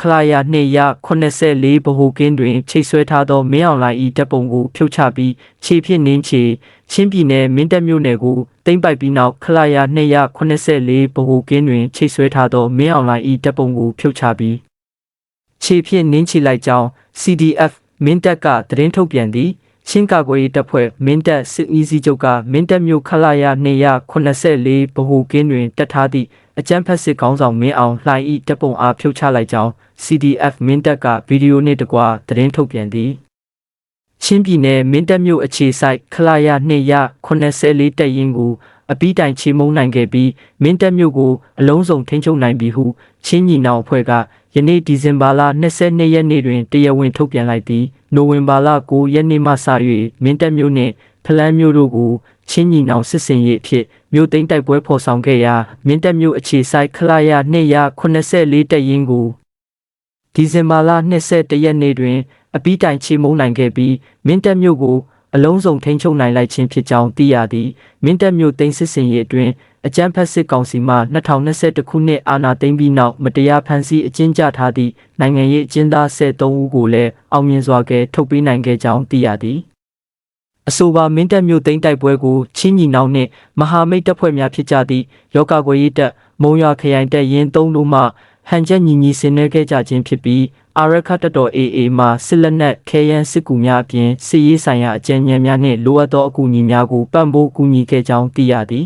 ခလာယာ284ဗဟိုကင်းတွင်ချိတ်ဆွဲထားသောမင်းအောင်လှိုင်၏တပ်ပုံကိုဖြုတ်ချပြီးခြေဖြင့်နင်းချေချင်းပြည်နယ်မင်းတပ်မြို့နယ်ကိုသိမ်းပိုက်ပြီးနောက်ခလာယာ284ဗဟိုကင်းတွင်ချိတ်ဆွဲထားသောမင်းအောင်လှိုင်၏တပ်ပုံကိုဖြုတ်ချပြီးခြေဖြင့်နင်းချလိုက်ကြောင်း CDF မင်းတပ်ကသတင်းထုတ်ပြန်သည်ချင်းကာကွယ်ရေးတပ်ဖွဲ့မင်းတပ်စစ်ဦးစီးချုပ်ကမင်းတပ်မြို့ခလာယာ284ဗဟိုကင်းတွင်တက်ထားသည့် အကြမ်းဖက်စစ်ကောင်းဆောင်မင်းအောင်လှိုင်၏တပ်ပုံအားဖြုတ်ချလိုက်ကြောင်း CDF မင်းတပ်ကဗီဒီယိုနှင့်တကွသတင်းထုတ်ပြန်သည်ချင်းပြည်နယ်မင်းတပ်မြို့အခြေဆိုင်ခလာယာ284တပ်ရင်းကိုအပိတိုင်ချေမုံနိုင်ခဲ့ပြီးမင်းတပ်မြို့ကိုအလုံးစုံထိန်းချုပ်နိုင်ပြီဟုချင်းညီနောင်အဖွဲ့ကယနေ့ဒီဇင်ဘာလ22ရက်နေ့တွင်တရားဝင်ထုတ်ပြန်လိုက်သည်နိုဝင်ဘာလ9ရက်နေ့မှစ၍မင်းတပ်မြို့နှင့် ဖလန်းမြို့တို့ကိုချင်းညီနောင်စစ်စင်ရေးအဖြစ်မြို့သိမ်းတိုက်ပွဲဖော်ဆောင်ခဲ့ရာမင်းတပ်မြို့အခြေဆိုင်ခလာယာ284တပ်ရင်းကိုဒီဇင်ဘာလ22ရက်နေ့တွင်အပီးတိုင်ချေမုံနိုင်ခဲ့ပြီးမင်းတပ်မြို့ကိုအလုံးစုံထိန်းချုပ်နိုင်လိုက်ခြင်းဖြစ်ကြောင်းသိရသည်မင်းတပ်မြို့သိမ်းစစ်စင်ရေးအတွင်းအကြမ်းဖက်စစ်ကောင်စီမှ2021ခုနှစ်အာဏာသိမ်းပြီးနောက်မတရားဖမ်းဆီးအကျဉ်းချထားသည့်နိုင်ငံရေးအကျဉ်းသား73ဦးကိုလည်းအောင်မြင်စွာကဲထုတ်ပေးနိုင်ခဲ့ကြောင်းသိရသည် အဆိုပါမင်းတပ်မြို့သိမ်းတိုက်ပွဲကိုချင်းညီနောင်နှင့်မဟာမိတ်တပ်ဖွဲ့များဖြစ်ကြသည့်ယောဂကွယ်ရေးတပ်မုံရွာခရိုင်တပ်ရင်း3တို့မှဟန်ချက်ညီညီဆင်နွှဲခဲ့ကြခြင်းဖြစ်ပြီးအာရခတ်တော် AA မှစစ်လက်နက်ခဲယမ်းစစ်ကူများအပြင်စစ်ရေးဆိုင်ရာအကြံဉာဏ်များနှင့်လိုအပ်သောအကူအညီများကိုပံ့ပိုးကူညီခဲ့ကြောင်းသိရသည်